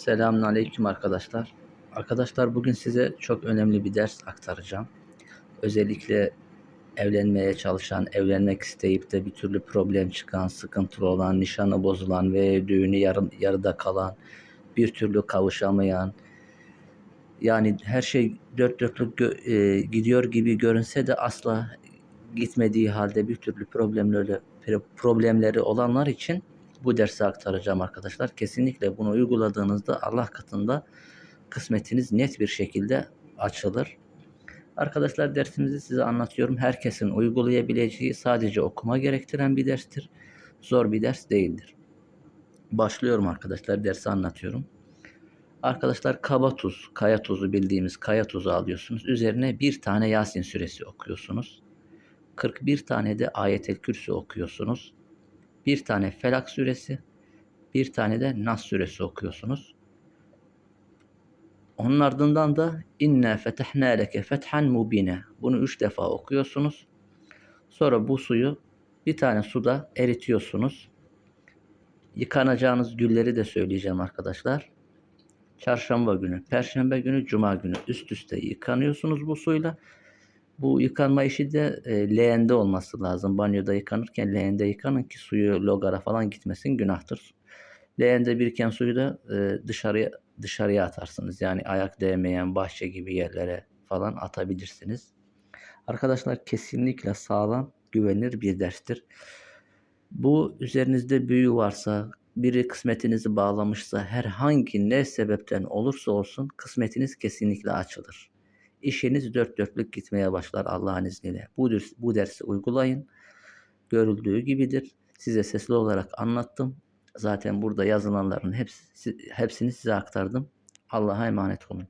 Selamünaleyküm arkadaşlar. Arkadaşlar bugün size çok önemli bir ders aktaracağım. Özellikle evlenmeye çalışan, evlenmek isteyip de bir türlü problem çıkan, sıkıntılı olan, nişanı bozulan ve düğünü yarım, yarıda kalan, bir türlü kavuşamayan, yani her şey dört dörtlük e, gidiyor gibi görünse de asla gitmediği halde bir türlü problemleri problemleri olanlar için bu dersi aktaracağım arkadaşlar. Kesinlikle bunu uyguladığınızda Allah katında kısmetiniz net bir şekilde açılır. Arkadaşlar dersimizi size anlatıyorum. Herkesin uygulayabileceği sadece okuma gerektiren bir derstir. Zor bir ders değildir. Başlıyorum arkadaşlar dersi anlatıyorum. Arkadaşlar kaba tuz, kaya tuzu bildiğimiz kaya tuzu alıyorsunuz. Üzerine bir tane Yasin suresi okuyorsunuz. 41 tane de Ayetel Kürsü okuyorsunuz. Bir tane Felak suresi, bir tane de Nas suresi okuyorsunuz. Onun ardından da inna fetehna leke fethan mubine. Bunu üç defa okuyorsunuz. Sonra bu suyu bir tane suda eritiyorsunuz. Yıkanacağınız gülleri de söyleyeceğim arkadaşlar. Çarşamba günü, perşembe günü, cuma günü üst üste yıkanıyorsunuz bu suyla. Bu yıkanma işi de e, leğende olması lazım. Banyoda yıkanırken leğende yıkanın ki suyu logara falan gitmesin günahtır. Leğende biriken suyu da e, dışarıya dışarıya atarsınız. Yani ayak değmeyen bahçe gibi yerlere falan atabilirsiniz. Arkadaşlar kesinlikle sağlam, güvenilir bir derstir. Bu üzerinizde büyü varsa, biri kısmetinizi bağlamışsa herhangi ne sebepten olursa olsun kısmetiniz kesinlikle açılır. İşiniz dört dörtlük gitmeye başlar Allah'ın izniyle. Bu, bu dersi uygulayın. Görüldüğü gibidir. Size sesli olarak anlattım. Zaten burada yazılanların hepsi, hepsini size aktardım. Allah'a emanet olun.